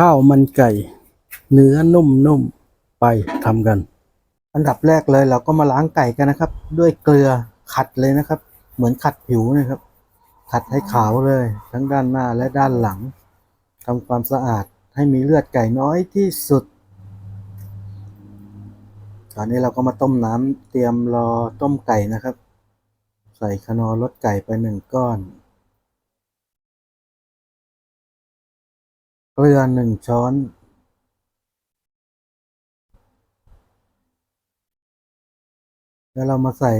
ข้าวมันไก่ เนื้อนุ่มๆไปทำกัน อันดับแรกเลยเราก็มาล้างไก่กันนะครับ ด้วยเกลือขัดเลยนะครับ เหมือนขัดผิวนะครับ ขัดให้ขาวเลย ทั้งด้านหน้าและด้านหลังทำความสะอาดให้มีเลือดไก่น้อยที่สุดตอนนี้เราก็มาต้มน้ำเตรียมรอต้มไก่นะครับ ใส่คนอรสไก่ไปหนึ่งก้อน เกลือหนึ่งช้อน แล้วเรามาใส่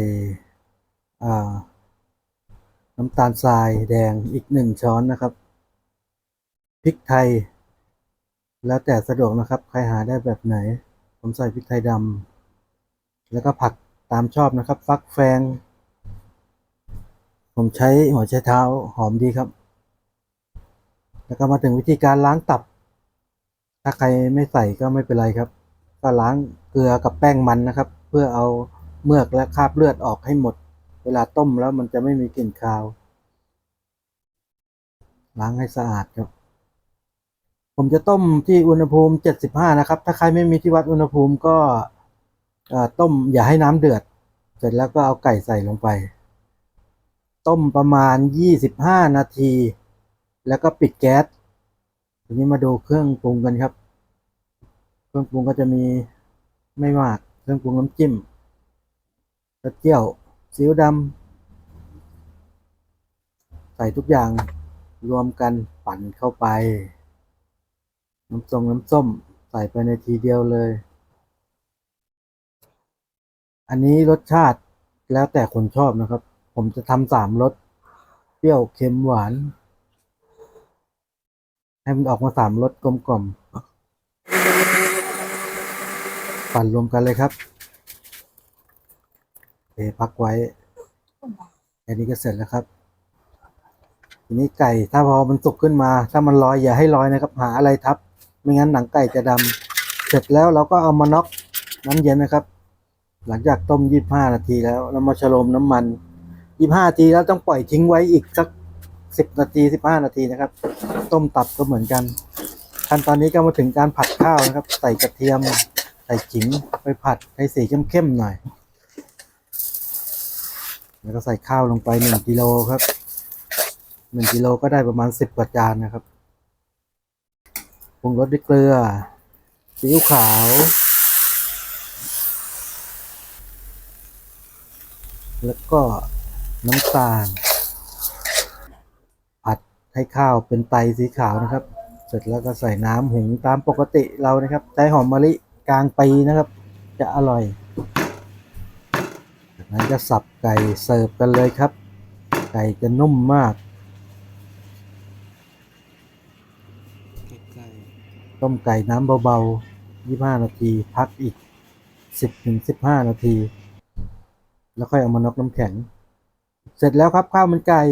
น้ำตาลทรายแดงอีกหนึ่งช้อนนะครับพริกไทย แล้วแต่สะดวกนะครับ ใครหาได้แบบไหน ผมใส่พริกไทยดำแล้วก็ผักตามชอบนะครับ ฟักแฟง ผมใช้หัวไชเท้าหอมดีครับ แล้วก็มาถึงวิธีการล้างตับ ถ้าใครไม่ใส่ก็ไม่เป็นไรครับ ก็ล้างเกลือกับแป้งมันนะครับ เพื่อเอาเมือกและคราบเลือดออกให้หมด เวลาต้มแล้วมันจะไม่มีกลิ่นคาว ล้างให้สะอาดครับ ผมจะต้มที่อุณหภูมิ 75 นะครับ ถ้าใครไม่มีที่วัดอุณหภูมิก็ต้มอย่าให้น้ำเดือด เสร็จแล้วก็เอาไก่ใส่ลงไป ต้มประมาณ 25 นาที แล้วก็ปิดแก๊สทีนี้มาดูเครื่องปรุงกันครับ เครื่องปรุงก็จะมีไม่มากเครื่องปรุงน้ำจิ้มกระเจียวซีอิ๊วดำใส่ทุกอย่างรวมกันปั่นเข้าไป น้ำส้มน้ำส้มใส่ไปในทีเดียวเลย อันนี้รสชาติแล้วแต่คนชอบนะครับ ผมจะทำสามรสเปรี้ยวเค็มหวาน ให้มันออกมาสามรสกลมกล่อมปั่นรวมกันเลยครับเทพักไว้อันนี้ก็เสร็จแล้วครับ ทีนี้ไก่ถ้าพอมันสุกขึ้นมา ถ้ามันลอยอย่าให้ลอยนะครับ หาอะไรทับ ไม่งั้นหนังไก่จะดำเสร็จแล้วเราก็เอามาน็อกน้ำเย็นนะครับ หลังจากต้มยี่ห้านาทีแล้วเรามาชโลมน้ำมันยี่ห้านาทีแล้วต้องปล่อยทิ้งไว้อีกสัก สิบนาทีสิบห้านาทีนะครับ ต้มตับก็เหมือนกัน ขั้นตอนนี้ก็มาถึงการผัดข้าวนะครับ ใส่กระเทียม ใส่ขิงไปผัดให้สีเข้มๆหน่อย แล้วก็ใส่ข้าวลงไปหนึ่งกิโลครับหนึ่งกิโลก็ได้ประมาณสิบกว่าจานนะครับปรุงรสด้วยเกลือซีอิ๊วขาวแล้วก็น้ำตาล ให้ข้าวเป็นไตสีขาวนะครับ เสร็จแล้วก็ใส่น้ำหุงตามปกติเรานะครับใช้หอมมะลิกลางปีนะครับ จะอร่อยจากนั้นจะสับไก่เสิร์ฟกันเลยครับ ไก่จะนุ่มมากต้มไก่น้ำเบาๆ 25 นาที พักอีก 10-15 นาที แล้วค่อยเอามานอกน้ำแข็ง เสร็จแล้วครับข้าวมันไก่